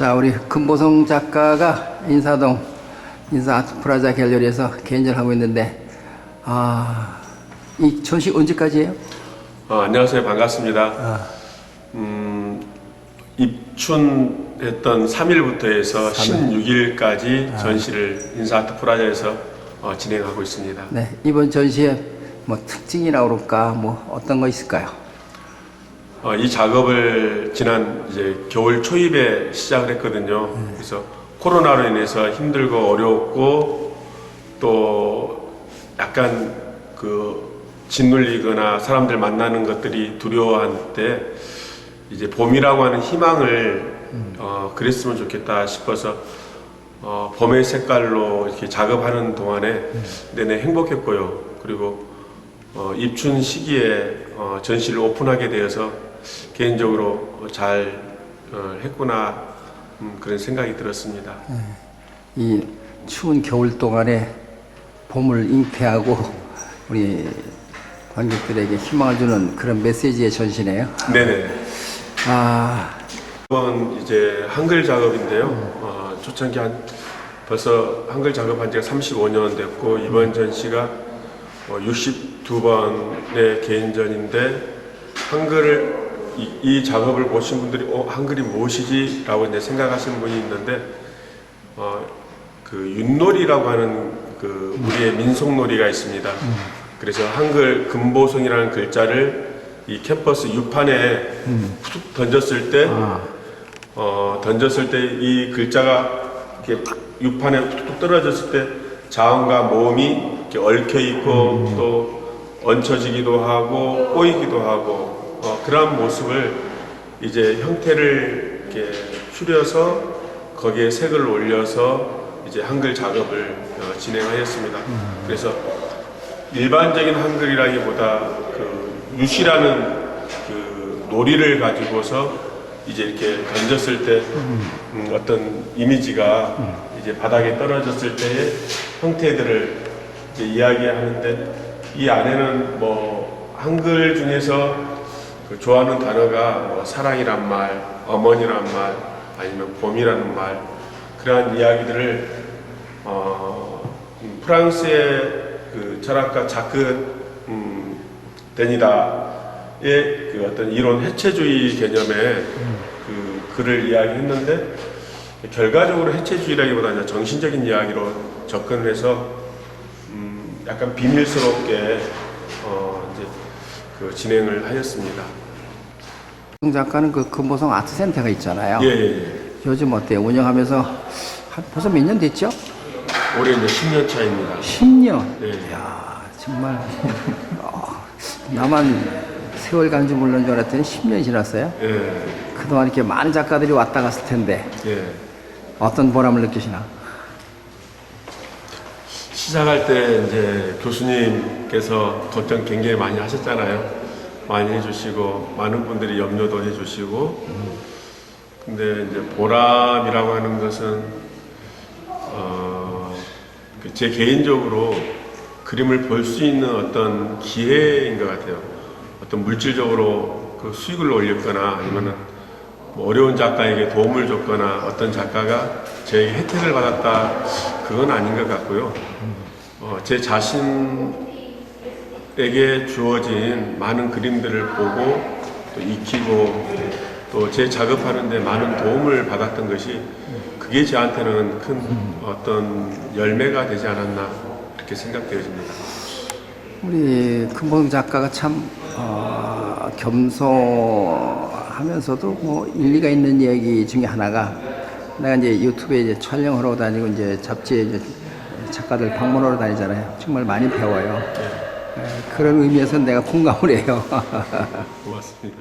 자, 우리 금보성 작가가 인사동 인사 아트 프라자 갤러리에서 개인전을 하고 있는데, 아, 이 전시 언제까지예요? 어, 안녕하세요. 반갑습니다. 음, 입춘했던 3일부터 해서 16일까지 전시를 인사 아트 프라자에서 어, 진행하고 있습니다. 네, 이번 전시에 뭐 특징이라 그럴까, 뭐 어떤 거 있을까요? 어, 이 작업을 지난 이제 겨울 초입에 시작을 했거든요. 그래서 코로나로 인해서 힘들고 어려웠고 또 약간 그 짓눌리거나 사람들 만나는 것들이 두려워할 때 이제 봄이라고 하는 희망을 어, 그랬으면 좋겠다 싶어서 어, 봄의 색깔로 이렇게 작업하는 동안에 내내 행복했고요. 그리고 어, 입춘 시기에 어, 전시를 오픈하게 되어서 개인적으로 잘 어, 했구나 음, 그런 생각이 들었습니다. 이 추운 겨울 동안에 봄을 잉태하고 우리 관객들에게 희망을 주는 그런 메시지의 전시네요. 네네. 아, 이번 이제 한글 작업인데요. 어, 초창기 한 벌써 한글 작업한 지가 35년 됐고 이번 전시가 어, 62번의 개인전인데 한글을 이, 이 작업을 보신 분들이 어, 한글이 무엇이지 라고 이제 생각하시는 분이 있는데 어, 그 윷놀이라고 하는 그 우리의 민속놀이가 있습니다. 그래서 한글 금보성이라는 글자를 이 캠퍼스 유판에 툭 던졌을 때 어, 던졌을 때 이 글자가 이렇게 유판에 툭툭 떨어졌을 때 자음과 모음이 이렇게 얽혀 있고 또 얹혀지기도 하고 꼬이기도 하고 어, 그러한 모습을 이제 형태를 이렇게 추려서 거기에 색을 올려서 이제 한글 작업을 어, 진행하였습니다. 그래서 일반적인 한글이라기보다 그 유시라는 그 놀이를 가지고서 이제 이렇게 던졌을 때 음, 어떤 이미지가 이제 바닥에 떨어졌을 때의 형태들을 이제 이야기하는데 이 안에는 뭐 한글 중에서 그 좋아하는 단어가 뭐 사랑이란 말, 어머니란 말, 아니면 봄이라는 말 그러한 이야기들을 어, 음, 프랑스의 그 철학가 자크 음, 데니다의 그 어떤 이론 해체주의 개념의 그 글을 이야기했는데 결과적으로 해체주의라기보다 이제 정신적인 이야기로 접근을 해서 음, 약간 비밀스럽게 어, 이제 그 진행을 하였습니다. 송 작가는 그 금보성 아트센터가 있잖아요. 예, 예, 예. 요즘 어때요? 운영하면서 한 벌써 몇 년 됐죠? 올해 이제 10년 차입니다. 10년. 예. 이야, 정말. 어, 나만 세월 가는 줄 몰랐는 줄 알았더니 10년이 지났어요. 예, 그동안 이렇게 많은 작가들이 왔다 갔을 텐데 예. 어떤 보람을 느끼시나? 시작할 때 이제 교수님께서 걱정 굉장히 많이 하셨잖아요. 많이 해주시고 많은 분들이 염려도 해주시고 근데 이제 보람이라고 하는 것은 어, 그제 개인적으로 그림을 볼 수 있는 어떤 기회인 것 같아요. 어떤 물질적으로 그 수익을 올렸거나 아니면은 뭐 어려운 작가에게 도움을 줬거나 어떤 작가가 저에게 혜택을 받았다 그건 아닌 것 같고요. 어, 제 자신 에게 주어진 많은 그림들을 보고 또 익히고 또 제 작업하는데 많은 도움을 받았던 것이 그게 저한테는 큰 어떤 열매가 되지 않았나 이렇게 생각되어집니다. 우리 금봉 작가가 참 어, 겸손하면서도 뭐 일리가 있는 얘기 중에 하나가 내가 이제 유튜브에 이제 촬영하러 다니고 이제 잡지에 이제 작가들 방문하러 다니잖아요. 정말 많이 배워요. 에, 그런 의미에서 내가 공감을 해요. 고맙습니다.